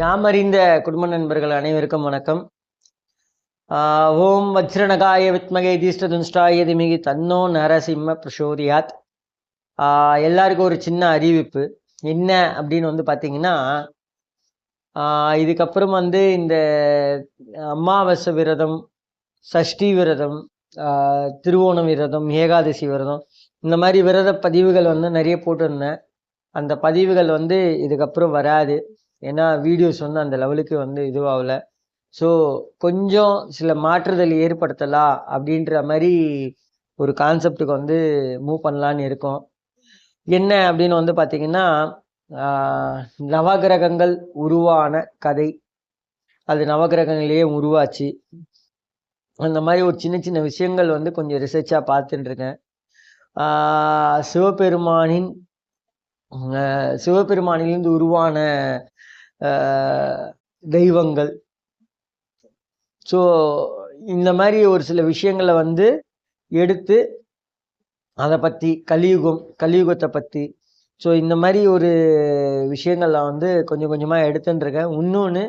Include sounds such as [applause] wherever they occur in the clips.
யாமறிந்த குடும்ப நண்பர்கள் அனைவருக்கும் வணக்கம். ஓம் வஜ்ரநகாய வித்மகை தீஷ்டதுன்ஷ்டாய திமிகி தன்னோ நரசிம்ம பிரசோதியாத். எல்லாருக்கும் ஒரு சின்ன அறிவிப்பு. என்ன அப்படின்னு வந்து பார்த்தீங்கன்னா இதுக்கப்புறம் வந்து இந்த அமாவாசை விரதம் சஷ்டி விரதம் திருவோண திருவோணம் விரதம் ஏகாதசி விரதம் இந்த மாதிரி விரத பதிவுகள் வந்து நிறைய போட்டிருந்தேன். அந்த பதிவுகள் வந்து இதுக்கப்புறம் வராது. ஏன்னா வீடியோஸ் வந்து அந்த லெவலுக்கு வந்து இதுவாகல. ஸோ கொஞ்சம் சில மாற்றுதல் ஏற்படுத்தலாம் அப்படின்ற மாதிரி ஒரு கான்செப்டுக்கு வந்து மூவ் பண்ணலான்னு இருக்கோம். என்ன அப்படின்னு வந்து பார்த்தீங்கன்னா நவகிரகங்கள் உருவான கதை. அது நவகிரகங்களையே உருவாச்சு. அந்த மாதிரி ஒரு சின்ன சின்ன விஷயங்கள் வந்து கொஞ்சம் ரிசர்ச்சாக பார்த்துட்டுருக்கேன் சிவபெருமானின் சிவபெருமானிலிருந்து உருவான தெய்வங்கள். ஸோ இந்த மாதிரி ஒரு சில விஷயங்களை வந்து எடுத்து அதை பற்றி கலியுகம் கலியுகத்தை பற்றி ஸோ இந்த மாதிரி ஒரு விஷயங்கள்லாம் வந்து கொஞ்சம் கொஞ்சமாக எடுத்துட்டுருக்கேன் இன்னொன்று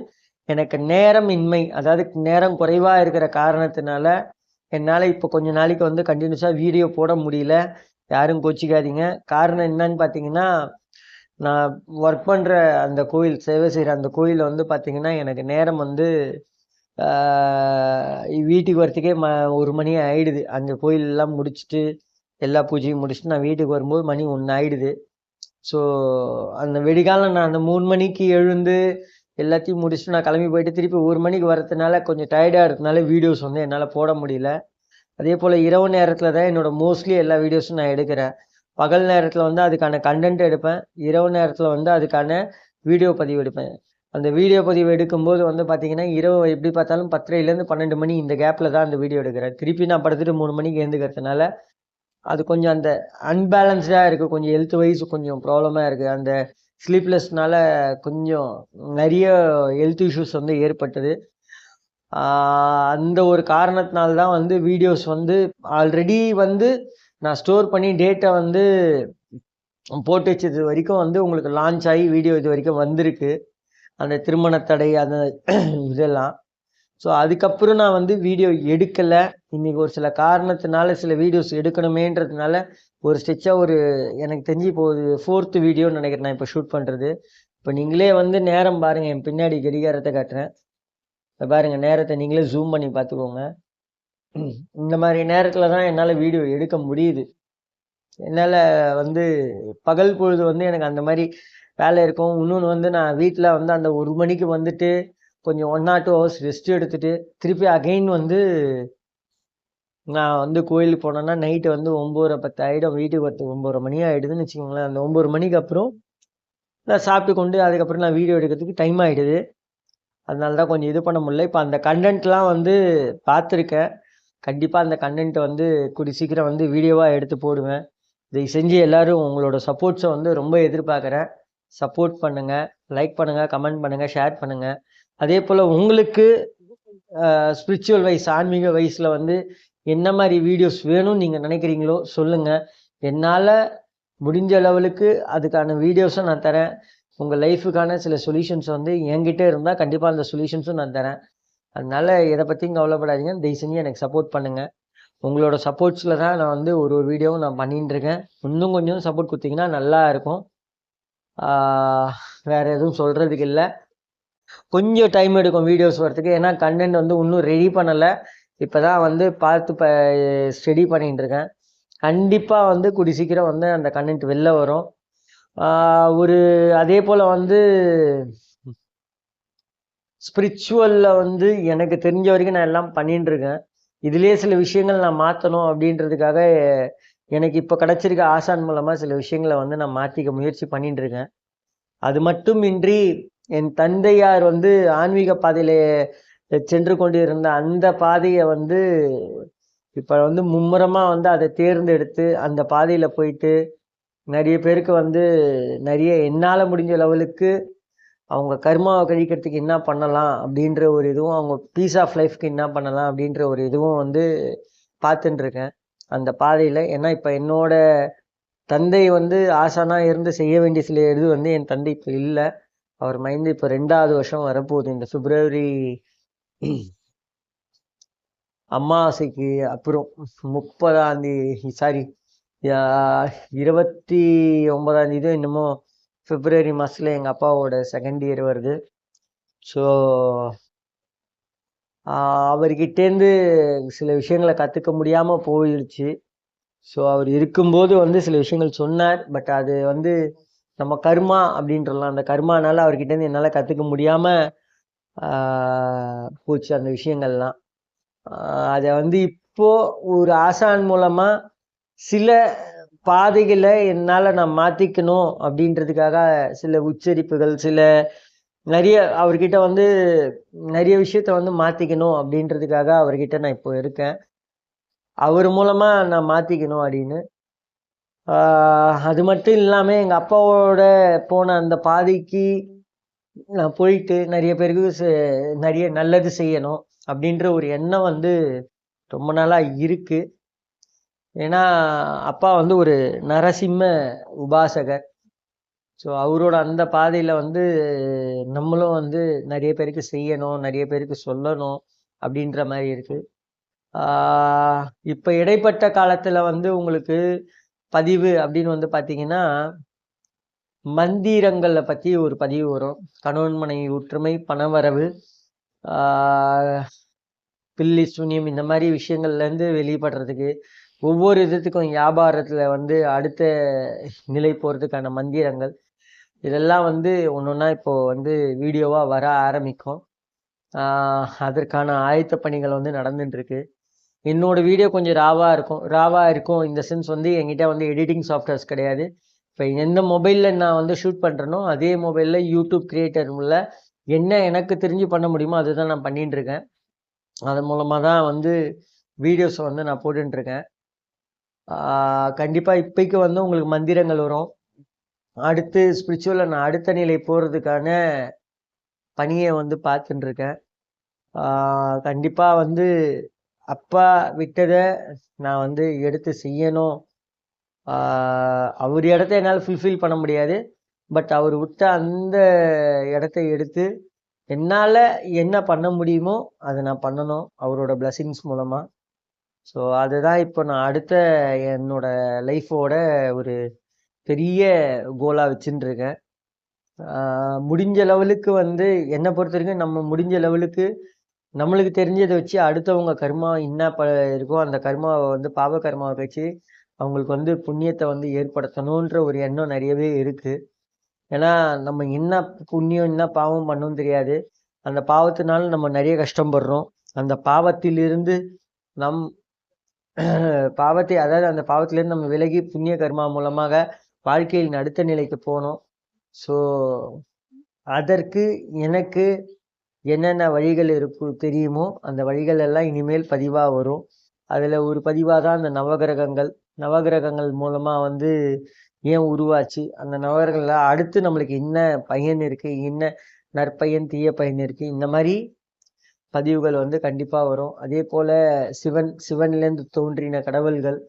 எனக்கு நேரம் இன்மை அதாவது நேரம் குறைவாக இருக்கிற காரணத்தினால என்னால் இப்போ கொஞ்ச நாளைக்கு வந்து கண்டினியூஸாக வீடியோ போட முடியல. யாரும் கோச்சிக்காதீங்க. காரணம் என்னன்னு பார்த்தீங்கன்னா நான் ஒர்க் பண்ணுற அந்த கோயில் சேவை செய்கிற அந்த கோயிலில் வந்து பார்த்திங்கன்னா எனக்கு நேரம் வந்து வீட்டுக்கு வரத்துக்கே ம ஒரு மணி ஆயிடுது. அந்த கோயிலெல்லாம் முடிச்சுட்டு எல்லா பூஜையும் முடிச்சுட்டு நான் வீட்டுக்கு வரும்போது மணி ஒன்று ஆயிடுது. ஸோ அந்த வெடிகாலம் நான் அந்த மூணு மணிக்கு எழுந்து எல்லாத்தையும் முடிச்சுட்டு நான் கிளம்பி போயிட்டு திருப்பி ஒரு மணிக்கு வரதுனால கொஞ்சம் டயர்டாக இருக்கிறதுனால வீடியோஸ் வந்து என்னால் போட முடியல. அதே போல் இரவு நேரத்தில் தான் என்னோட மோஸ்ட்லி எல்லா வீடியோஸும் நான் எடுக்கிறேன். பகல் நேரத்தில் வந்து அதுக்கான கண்டென்ட் எடுப்பேன். இரவு நேரத்தில் வந்து அதுக்கான வீடியோ பதிவு எடுப்பேன். அந்த வீடியோ பதிவு எடுக்கும்போது வந்து பார்த்தீங்கன்னா இரவு எப்படி பார்த்தாலும் பத்தரைலேருந்து பன்னெண்டு மணி இந்த கேப்பில் தான் அந்த வீடியோ எடுக்கிறேன். திருப்பி நான் படுத்துட்டு மூணு மணிக்கு எழுந்துக்கிறதுனால அது கொஞ்சம் அந்த அன்பேலன்ஸ்டாக இருக்குது கொஞ்சம் ஹெல்த் வைஸ் கொஞ்சம் ப்ராப்ளமாக இருக்குது அந்த ஸ்லீப்லெஸ்னால கொஞ்சம் நிறைய ஹெல்த் இஷ்யூஸ் வந்து ஏற்பட்டது. அந்த ஒரு காரணத்தினால தான் வந்து வீடியோஸ் வந்து ஆல்ரெடி வந்து நான் ஸ்டோர் பண்ணி டேட்டை வந்து போட்டு வச்சது வரைக்கும் வந்து உங்களுக்கு லான்ச் ஆகி வீடியோ இது வரைக்கும் வந்திருக்கு. அந்த திருமண தடை அந்த [clears throat] இதெல்லாம். ஸோ அதுக்கப்புறம் நான் வந்து வீடியோ எடுக்கலை. இன்னைக்கு ஒரு சில காரணத்தினால சில வீடியோஸ் எடுக்கணுமேன்றதுனால ஒரு ஸ்டெச்சாக ஒரு எனக்கு தெரிஞ்சு இப்போ ஒரு ஃபோர்த்து வீடியோன்னு நினைக்கிறேன் நான் இப்போ ஷூட் பண்ணுறது இப்போ நீங்களே வந்து நேரம் பாருங்கள் என் பின்னாடி கடிகாரத்தை காட்டுறேன். இப்போ பாருங்கள் நேரத்தை நீங்களே ஜூம் பண்ணி பார்த்துக்கோங்க. இந்த மாதிரி நேரத்தில் தான் என்னால் வீடியோ எடுக்க முடியுது. என்னால் வந்து பகல் பொழுது வந்து எனக்கு அந்த மாதிரி வேலை இருக்கும். இன்னொன்று வந்து நான் வீட்டில் வந்து அந்த ஒரு மணிக்கு வந்துட்டு கொஞ்சம் one or two hours rest எடுத்துட்டு திருப்பி அகைன் வந்து நான் வந்து கோயிலுக்கு போனேன்னா நைட்டு வந்து ஒம்பது பத்து ஆகிடும் வீட்டுக்கு பத்து ஒம்பது மணி ஆகிடுதுன்னு வச்சுக்கோங்களேன். அந்த ஒம்பது மணிக்கு அப்புறம் நான் சாப்பிட்டு கொண்டு அதுக்கப்புறம் நான் வீடியோ எடுக்கிறதுக்கு டைம் ஆகிடுது அதனால தான் கொஞ்சம் இது பண்ண முடியல. இப்போ அந்த கண்டென்ட்லாம் வந்து பார்த்துருக்கேன். கண்டிப்பாக அந்த கண்டென்ட்டை வந்து கூடி சீக்கிரம் வந்து வீடியோவாக எடுத்து போடுவேன். இதை செஞ்சு எல்லோரும் உங்களோட சப்போர்ட்ஸை வந்து ரொம்ப எதிர்பார்க்குறேன். சப்போர்ட் பண்ணுங்கள் லைக் பண்ணுங்கள் கமெண்ட் பண்ணுங்கள் ஷேர் பண்ணுங்கள் அதே போல் உங்களுக்கு ஸ்பிரிச்சுவல் வைஸ் ஆன்மீக வயசில் வந்து என்ன மாதிரி வீடியோஸ் வேணும்னு நீங்கள் நினைக்கிறீங்களோ சொல்லுங்கள் என்னால் முடிஞ்ச லெவலுக்கு அதுக்கான வீடியோஸும் நான் தரேன். உங்கள் லைஃபுக்கான சில சொல்யூஷன்ஸ் வந்து என்கிட்ட இருந்தால் கண்டிப்பாக அந்த சொல்யூஷன்ஸும் நான் தரேன். அதனால் எதை பற்றியும் கவலைப்படாதீங்க. தயவு செஞ்சு எனக்கு சப்போர்ட் பண்ணுங்கள் உங்களோட சப்போர்ட்ஸில் தான் நான் வந்து ஒரு ஒரு வீடியோவும் நான் பண்ணிகிட்டு இருக்கேன். இன்னும் கொஞ்சம் சப்போர்ட் கொடுத்தீங்கன்னா நல்லா இருக்கும். வேறு எதுவும் சொல்கிறதுக்கு இல்லை. கொஞ்சம் டைம் எடுக்கும் வீடியோஸ் வரத்துக்கு ஏன்னா கண்டென்ட் வந்து இன்னும் ரெடி பண்ணலை. இப்போ தான் வந்து பார்த்து ப ஸ்டடி பண்ணிகிட்டு இருக்கேன். கண்டிப்பாக வந்து கூடி சீக்கிரம் வந்து அந்த கண்டென்ட் வெளில வரும். ஒரு அதே போல் வந்து ஸ்பிரிச்சுவலில் வந்து எனக்கு தெரிஞ்ச வரைக்கும் நான் எல்லாம் பண்ணிட்டு இருக்கேன் இதுலேயே சில விஷயங்கள் நான் மாற்றணும் அப்படின்றதுக்காக எனக்கு இப்போ கிடச்சிருக்க ஆசான் மூலமாக சில விஷயங்களை வந்து நான் மாற்றிக்க முயற்சி பண்ணிட்டு இருக்கேன் அது மட்டுமின்றி என் தந்தையார் வந்து ஆன்மீக பாதையில சென்று கொண்டிருந்த அந்த பாதையை வந்து இப்போ வந்து மும்முரமாக வந்து அதை தேர்ந்தெடுத்து அந்த பாதையில் போயிட்டு நிறைய பேருக்கு வந்து நிறைய என்னால் முடிஞ்ச லெவலுக்கு அவங்க கர்மாவை கழிக்கிறதுக்கு என்ன பண்ணலாம் அப்படின்ற ஒரு இதுவும் அவங்க பீஸ் ஆஃப் லைஃப்க்கு என்ன பண்ணலாம் அப்படின்ற ஒரு இதுவும் வந்து பார்த்துட்டுருக்கேன் அந்த பாதையில் ஏன்னா இப்போ என்னோட தந்தை வந்து ஆசானாக இருந்து செய்ய வேண்டிய சில இது வந்து என் தந்தை இப்போ இல்லை. அவர் மைந்து இப்போ ரெண்டாவது வருஷம் வரப்போகுது. இந்த பிப்ரவரி அமாவாசைக்கு அப்புறம் முப்பதாம் தேதி சாரி இருபத்தி ஒன்பதாம் தேதி என்னமோ ஃபிப்ரவரி மாதத்தில் எங்கள் அப்பாவோட செகண்ட் இயர் வருது. ஸோ அவர்கிட்டேருந்து சில விஷயங்களை கற்றுக்க முடியாமல் போயிடுச்சு ஸோ அவர் இருக்கும்போது வந்து சில விஷயங்கள் சொன்னார். பட் அது வந்து நம்ம கர்மா அப்படின்றலாம் அந்த கர்மானால அவர்கிட்டேருந்து என்னால் கற்றுக்க முடியாமல் போச்சு அந்த விஷயங்கள்லாம். அதை வந்து இப்போது ஒரு ஆசான் மூலமாக சில பாதைகளை என்னால் நான் மாற்றிக்கணும் அப்படின்றதுக்காக சில உச்சரிப்புகள் சில நிறைய அவர்கிட்ட வந்து நிறைய விஷயத்த வந்து மாற்றிக்கணும் அப்படின்றதுக்காக அவர்கிட்ட நான் இப்போ இருக்கேன். அவர் மூலமாக நான் மாற்றிக்கணும் அப்படின்னு. அது மட்டும் இல்லாமல் எங்கள் அப்பாவோட போன அந்த பாதைக்கு நான் போயிட்டு நிறைய பேருக்கு நிறைய நல்லது செய்யணும் அப்படின்ற ஒரு எண்ணம் வந்து ரொம்ப நாளாக இருக்குது ஏன்னா அப்பா வந்து ஒரு நரசிம்ம உபாசகர். ஸோ அவரோட அந்த பாதையில் வந்து நம்மளும் வந்து நிறைய பேருக்கு செய்யணும் நிறைய பேருக்கு சொல்லணும் அப்படின்ற மாதிரி இருக்குது இப்போ இடைப்பட்ட காலத்தில் வந்து உங்களுக்கு பதிவு அப்படின்னு வந்து பார்த்தீங்கன்னா மந்திரங்களை பற்றி ஒரு பதிவு வரும். கணவன் மனைவி ஒற்றுமை பணவரவு பில்லி சூன்யம் இந்த மாதிரி விஷயங்கள்லேருந்து வெளிப்படுறதுக்கு. ஒவ்வொரு விதத்துக்கும் வியாபாரத்தில் வந்து அடுத்த நிலை போகிறதுக்கான மந்திரங்கள். இதெல்லாம் வந்து ஒன்று ஒன்றா இப்போது வந்து வீடியோவாக வர ஆரம்பிக்கும். அதற்கான ஆயத்த பணிகள் வந்து நடந்துட்டுருக்கு. என்னோடய வீடியோ கொஞ்சம் ராவாக இருக்கும். ராவாக இருக்கும் இந்த சென்ஸ் வந்து என்கிட்ட வந்து எடிட்டிங் சாஃப்ட்வேர்ஸ் கிடையாது. இப்போ எந்த மொபைலில் நான் வந்து ஷூட் பண்ணுறேனோ அதே மொபைலில் யூடியூப் கிரியேட்டர் உள்ள என்ன எனக்கு தெரிஞ்சு பண்ண முடியுமோ அதுதான் நான் பண்ணிட்டு இருக்கேன் அதன் மூலமாக தான் வந்து வீடியோஸை வந்து நான் போட்டுருக்கேன் கண்டிப்பாக இப்போக்கு வந்து உங்களுக்கு மந்திரங்கள் வரும். அடுத்து ஸ்பிரிச்சுவலில் நான் அடுத்த நிலை போகிறதுக்கான பணியை வந்து பார்த்துட்டுருக்கேன். கண்டிப்பாக வந்து அப்பா விட்டதை நான் வந்து எடுத்து செய்யணும். அவர் இடத்த என்னால் ஃபுல்ஃபில் பண்ண முடியாது. பட் அவர் விட்ட அந்த இடத்த எடுத்து என்னால் என்ன பண்ண முடியுமோ அதை நான் பண்ணணும். அவரோட பிளஸ்ஸிங்ஸ் மூலமாக ஸோ அதுதான் இப்போ நான் அடுத்த என்னோட லைஃபோட ஒரு பெரிய கோலாக வச்சுட்டுருக்கேன் முடிஞ்ச லெவலுக்கு வந்து என்னை பொறுத்த வரைக்கும் நம்ம முடிஞ்ச லெவலுக்கு நம்மளுக்கு தெரிஞ்சதை வச்சு அடுத்தவங்க கர்மா என்ன ப இருக்கோ அந்த கர்மாவை வந்து பாவ கர்மாவை வச்சு அவங்களுக்கு வந்து புண்ணியத்தை வந்து ஏற்படுத்தணுன்ற ஒரு எண்ணம் நிறையவே இருக்குது ஏன்னா நம்ம என்ன புண்ணியம் என்ன பாவம் பண்ணவும் தெரியாது. அந்த பாவத்தினால நம்ம நிறைய கஷ்டப்படுறோம். அந்த பாவத்திலிருந்து நம் [clears throat] பாவத்தை அதாவது அந்த பாவத்திலேருந்து நம்ம விலகி புண்ணிய கர்மா மூலமாக வாழ்க்கையில் அடுத்த நிலைக்கு போனோம். ஸோ அதற்கு எனக்கு என்னென்ன வழிகள் இருக்கு தெரியுமோ? அந்த வழிகள் எல்லாம் இனிமேல் பதிவாக வரும். அதில் ஒரு பதிவாக தான் அந்த நவகிரகங்கள். நவகிரகங்கள் மூலமாக வந்து ஏன் உருவாச்சு? அந்த நவகிரகங்களில் அடுத்து நம்மளுக்கு என்ன பயன் இருக்குது என்ன நற்பயன் தீய பயன் இருக்குது இந்த மாதிரி பதிவுகள் வந்து கண்டிப்பாக வரும். அதே போல் சிவன் சிவன்லேருந்து தோன்றின கடவுள்கள்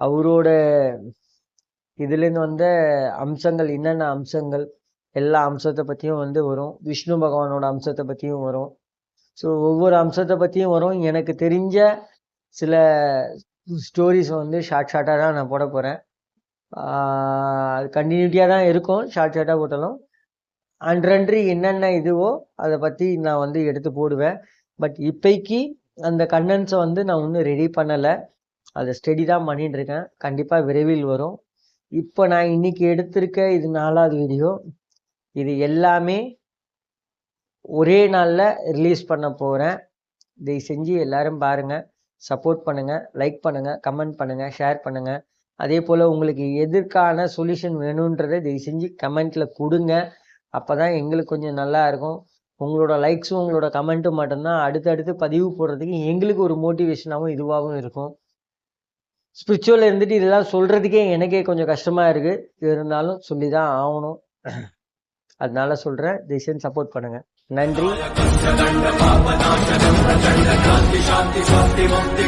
அவரோட இதுலேருந்து வந்த அம்சங்கள் என்னென்ன அம்சங்கள் எல்லா அம்சத்தை பற்றியும் வந்து வரும். விஷ்ணு பகவானோட அம்சத்தை பற்றியும் வரும். ஸோ ஒவ்வொரு அம்சத்தை பற்றியும் வரும். எனக்கு தெரிஞ்ச சில ஸ்டோரிஸ் வந்து ஷார்ட் ஷார்ட்டாக தான் நான் போட போகிறேன் அது கண்டினியூட்டியாக தான் இருக்கும். ஷார்ட் ஷார்ட்டாக போட்டாலும். அன்றன்றி என்னென்ன இதுவோ அதை பற்றி நான் வந்து எடுத்து போடுவேன். பட் இப்பைக்கு அந்த கண்டென்ஸை வந்து நான் இன்னும் ரெடி பண்ணலை. அதை ஸ்டெடி தான் பண்ணிட்டு இருக்கேன். கண்டிப்பாக விரைவில் வரும். இப்போ நான் இன்னைக்கு எடுத்திருக்க இது நாலாவது வீடியோ இது எல்லாமே ஒரே நாளில் ரிலீஸ் பண்ண போகிறேன் இதை செஞ்சு எல்லாரும் பாருங்கள் சப்போர்ட் பண்ணுங்கள் லைக் பண்ணுங்கள் கமெண்ட் பண்ணுங்கள் ஷேர் பண்ணுங்கள் அதே போல் உங்களுக்கு எதற்கான சொல்யூஷன் வேணுன்றதை இதை செஞ்சு கமெண்ட்டில் கொடுங்க. அப்போ தான் எங்களுக்கு கொஞ்சம் நல்லா இருக்கும். உங்களோட லைக்ஸும் உங்களோட கமெண்ட்டும் மட்டும்தான் அடுத்தடுத்து பதிவு போடுறதுக்கு எங்களுக்கு ஒரு மோட்டிவேஷனாகவும் இதுவாகவும் இருக்கும். ஸ்பிரிச்சுவலில் இருந்துட்டு இதெல்லாம் சொல்கிறதுக்கே எனக்கே கொஞ்சம் கஷ்டமாக இருக்குது இருந்தாலும் சொல்லி தான் ஆகணும். அதனால சொல்கிறேன் திசன் சப்போர்ட் பண்ணுங்கள் நன்றி. சாந்தி சாந்தி முக்தி